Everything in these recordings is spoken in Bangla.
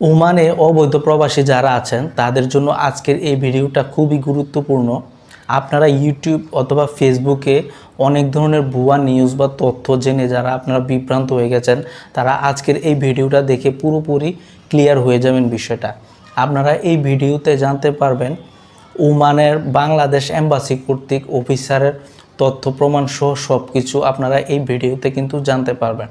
ওমানে অবৈধ প্রবাসী যারা আছেন, তাদের জন্য আজকের এই ভিডিওটা খুবই গুরুত্বপূর্ণ। আপনারা ইউটিউব অথবা ফেসবুকে অনেক ধরনের ভুয়া নিউজ বা তথ্য জেনে যারা আপনারা বিভ্রান্ত হয়ে গেছেন, তারা আজকের এই ভিডিওটা দেখে পুরোপুরি ক্লিয়ার হয়ে যাবেন বিষয়টা। আপনারা এই ভিডিওতে জানতে পারবেন, ওমানের বাংলাদেশ এম্বাসি কর্তৃক অফিসারের তথ্য প্রমাণ সহ সব কিছু আপনারা এই ভিডিওতে কিন্তু জানতে পারবেন।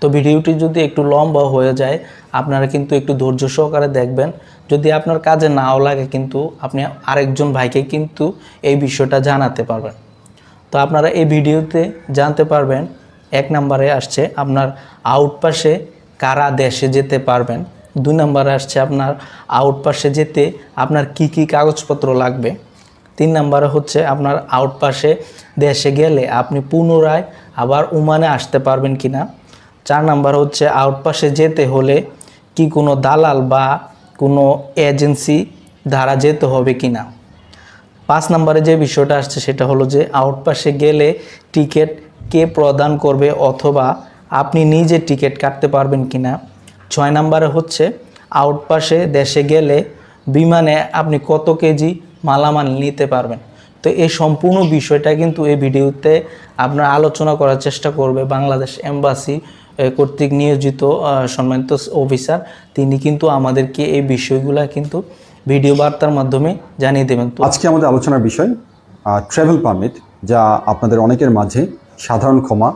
তো ভিডিওটি যদি একটু লম্বা হয়ে যায়, আপনারা কিন্তু একটু ধৈর্য সহকারে দেখবেন। যদি আপনার কাজে নাও লাগে কিন্তু, আপনি আরেকজন ভাইকে কিন্তু এই বিষয়টা জানাতে পারবেন। তো আপনারা এই ভিডিওতে জানতে পারবেন, এক নম্বরে আসছে আপনার আউটপাসে কারা দেশে যেতে পারবেন। দুই নম্বরে আসছে আপনার আউটপাসে যেতে আপনার কি কি কাগজপত্র লাগবে। তিন নম্বরে হচ্ছে আপনার আউটপাসে দেশে গেলে আপনি পুনরায় আবার উমানে আসতে পারবেন কি না চার নাম্বার হচ্ছে আউটপাসে যেতে হলে কি কোনো দালাল বা কোনো এজেন্সি দ্বারা যেতে হবে কি না পাঁচ নম্বরে যে বিষয়টা আসছে সেটা হলো যে আউটপাসে গেলে টিকিট কে প্রদান করবে অথবা আপনি নিজে টিকিট কাটতে পারবেন কি না ছয় নম্বরে হচ্ছে আউটপাসে দেশে গেলে বিমানে আপনি কত কেজি মালামাল নিতে পারবেন? তো এই সম্পূর্ণ বিষয়টা কিন্তু এই ভিডিওতে আপনার আলোচনা করার চেষ্টা করবে বাংলাদেশ এম্বাসি কর্তৃক নিয়োজিত সম্মানিত অফিসার তিনি কিন্তু আমাদেরকে এই বিষয়গুলা কিন্তু ভিডিও বার্তার মাধ্যমে জানিয়ে দেবেন। তো আজকে আমাদের আলোচনার বিষয় ট্রাভেল পারমিট যা আপনাদের অনেকের মাঝে সাধারণ ক্ষমা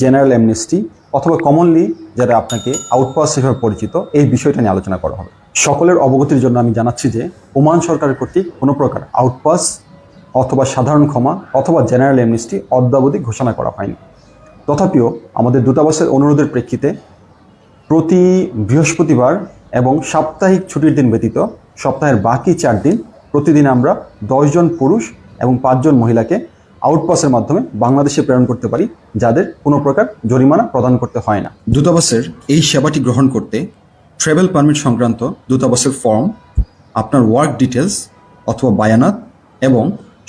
জেনারেল অ্যামনেস্টি অথবা কমনলি যারা আপনাকে আউটপাস হিসেবে পরিচিত, এই বিষয়টা নিয়ে আলোচনা করা হবে। সকলের অবগতির জন্য আমি জানাচ্ছি যে, ওমান সরকারের কর্তৃক কোনো প্রকার আউটপাস অথবা সাধারণ ক্ষমা অথবা জেনারেল অ্যামনেস্টি অদ্যাবধি ঘোষণা করা হয়নি। তথাপিও আমাদের দূতাবাসের অনুরোধের প্রেক্ষিতে প্রতি বৃহস্পতিবার এবং সাপ্তাহিক ছুটির দিন ব্যতীত সপ্তাহের বাকি চার দিন প্রতিদিন আমরা দশজন পুরুষ এবং পাঁচজন মহিলাকে আউটপাসের মাধ্যমে বাংলাদেশে প্রেরণ করতে পারি, যাদের কোনো প্রকার জরিমানা প্রদান করতে হয় না। দূতাবাসের এই সেবাটি গ্রহণ করতে ট্রাভেল পারমিট সংক্রান্ত দূতাবাসের ফর্ম, আপনার ওয়ার্ক ডিটেলস অথবা বায়ানাত এবং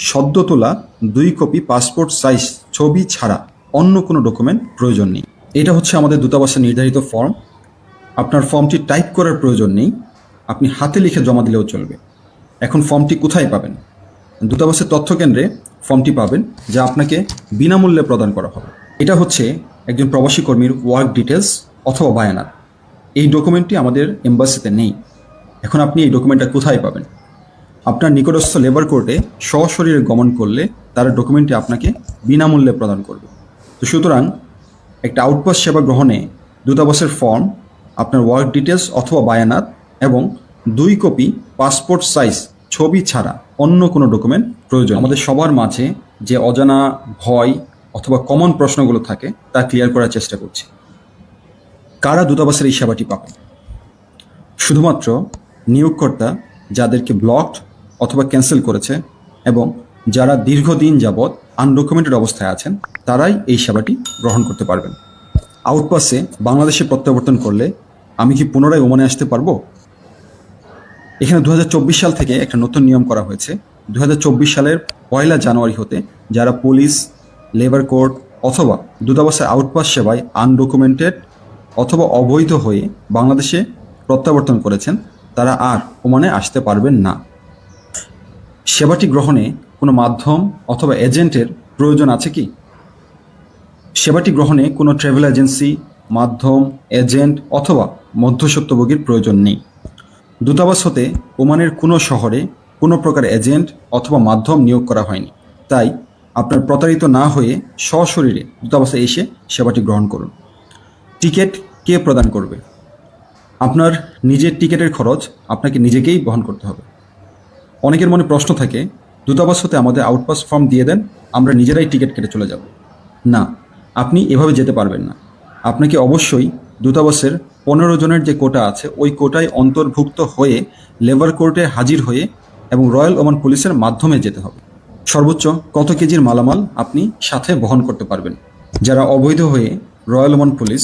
সদ্য তোলা দুই কপি পাসপোর্ট সাইজ ছবি ছাড়া অন্য কোনো ডকুমেন্ট প্রয়োজন নেই। এটা হচ্ছে আমাদের দূতাবাসের নির্ধারিত ফর্ম আপনার ফর্মটি টাইপ করার প্রয়োজন নেই। আপনি হাতে লিখে জমা দিলেও চলবে। এখন ফর্মটি কোথায় পাবেন? দূতাবাসের তথ্য কেন্দ্রে ফর্মটি পাবেন, যা আপনাকে বিনামূল্যে প্রদান করা হবে। এটা হচ্ছে একজন প্রবাসী কর্মীর ওয়ার্ক ডিটেলস অথবা বায়ানাত। এই ডকুমেন্টটি আমাদের এম্বাসিতে নেই। এখন আপনি এই ডকুমেন্টটা কোথায় পাবেন? আপনার নিকটস্থ লেবার কোর্টে সশরীরে গমন করলে তারা ডকুমেন্টটি আপনাকে বিনামূল্যে প্রদান করবে। তো সুতরাং একটা আউটপাস সেবা গ্রহণে দূতাবাসের ফর্ম আপনার ওয়ার্ক ডিটেলস অথবা বায়ানাত এবং দুই কপি পাসপোর্ট সাইজ ছবি ছাড়া অন্য কোনো ডকুমেন্ট প্রয়োজন। আমাদের সবার মাঝে যে অজানা ভয় অথবা কমন প্রশ্নগুলো থাকে, তা ক্লিয়ার করার চেষ্টা করছি। কারা দূতাবাসের এই সেবাটি পাবে শুধুমাত্র নিয়োগকর্তা যাদেরকে ব্লকড অথবা ক্যান্সেল করেছে এবং যারা দীর্ঘদিন যাবৎ আনডকুমেন্টেড অবস্থায় আছেন, তারাই এই সেবাটি গ্রহণ করতে পারবেন। আউটপাসে বাংলাদেশে প্রত্যাবর্তন করলে আমি কি পুনরায় ওমানে আসতে পারব? এখানে দু হাজার চব্বিশ সাল থেকে একটা নতুন নিয়ম করা হয়েছে। দু হাজার চব্বিশ সালের পয়লা জানুয়ারি হতে যারা পুলিশ, লেবার কোর্ট অথবা দূতাবাসের আউটপাস সেবায় আনডকুমেন্টেড অথবা অবৈধ হয়ে বাংলাদেশে প্রত্যাবর্তন করেছেন, তারা আর ওমানে আসতে পারবেন না। সেবাটি গ্রহণে কোনো মাধ্যম অথবা এজেন্টের প্রয়োজন আছে কি? সেবাটি গ্রহণে কোনো ট্রাভেল এজেন্সি, মাধ্যম, এজেন্ট অথবা মধ্যস্বত্বভোগীর প্রয়োজন নেই। দূতাবাস হতে ওমানের কোনো শহরে কোনো প্রকার এজেন্ট অথবা মাধ্যম নিয়োগ করা হয়নি। তাই আপনার প্রতারিত না হয়ে সশরীরে দূতাবাসে এসে সেবাটি গ্রহণ করুন। টিকিট কে প্রদান করবে? আপনার নিজের টিকিটের খরচ আপনাকে নিজেকেই বহন করতে হবে। অনেকের মনে প্রশ্ন থাকে দূতাবাস হতে আমাদের আউটপাস ফর্ম দিয়ে দেন, আমরা নিজেরাই টিকিট কেটে চলে যাব। না, আপনি এভাবে যেতে পারবেন না। আপনাকে অবশ্যই দূতাবাসের পনেরো জনের যে কোটা আছে, ওই কোটায় অন্তর্ভুক্ত হয়ে লেবার কোর্টে হাজির হয়ে এবং রয়্যাল ওমান পুলিশের মাধ্যমে যেতে হবে। সর্বোচ্চ কত কেজির মালামাল আপনি সাথে বহন করতে পারবেন? যারা অবৈধ হয়ে royal Oman police,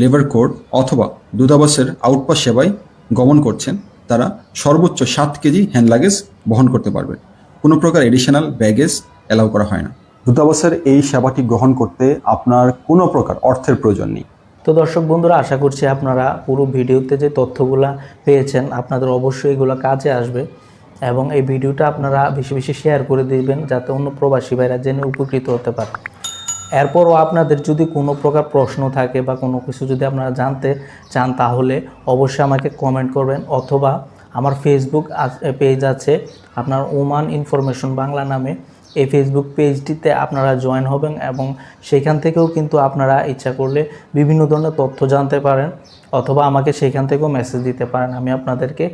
labour court অথবা দূতাবাসের আউটপাস সেবায় গমন করছেন, তারা সর্বোচ্চ সাত কেজি হ্যান্ড লাগেজ বহন করতে পারবেন। কোনো প্রকার এডিশনাল ব্যাগেজ অ্যালাউ করা হয় না। দূতাবাসের এই সেবাটি গ্রহণ করতে আপনার কোনো প্রকার অর্থের প্রয়োজন নেই। তো দর্শক বন্ধুরা, আশা করছি আপনারা পুরো ভিডিওতে যে তথ্যগুলো পেয়েছেন, আপনাদের অবশ্যই এগুলো কাজে আসবে এবং এই ভিডিওটা আপনারা বেশি বেশি শেয়ার করে দিবেন যাতে অন্য প্রবাসী ভাইরা জেনে উপকৃত হতে পারে। এরপরও আপনাদের যদি কোনো প্রকার প্রশ্ন থাকে বা কোনো কিছু যদি আপনারা জানতে চান, তাহলে অবশ্যই আমাকে কমেন্ট করবেন অথবা আমার ফেসবুক পেজ আছে, আপনার ওমান ইনফরমেশন বাংলা নামে। এই ফেসবুক পেজটিতে আপনারা জয়েন হবেন এবং সেখান থেকেও কিন্তু আপনারা ইচ্ছা করলে বিভিন্ন ধরনের তথ্য জানতে পারেন অথবা আমাকে সেখান থেকেও মেসেজ দিতে পারেন। আমি আপনাদেরকে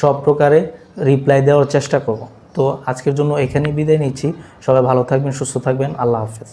সব প্রকারে রিপ্লাই দেওয়ার চেষ্টা করব। তো আজকের জন্য এখানেই বিদায় নিচ্ছি। সবাই ভালো থাকবেন, সুস্থ থাকবেন। আল্লাহ হাফেজ।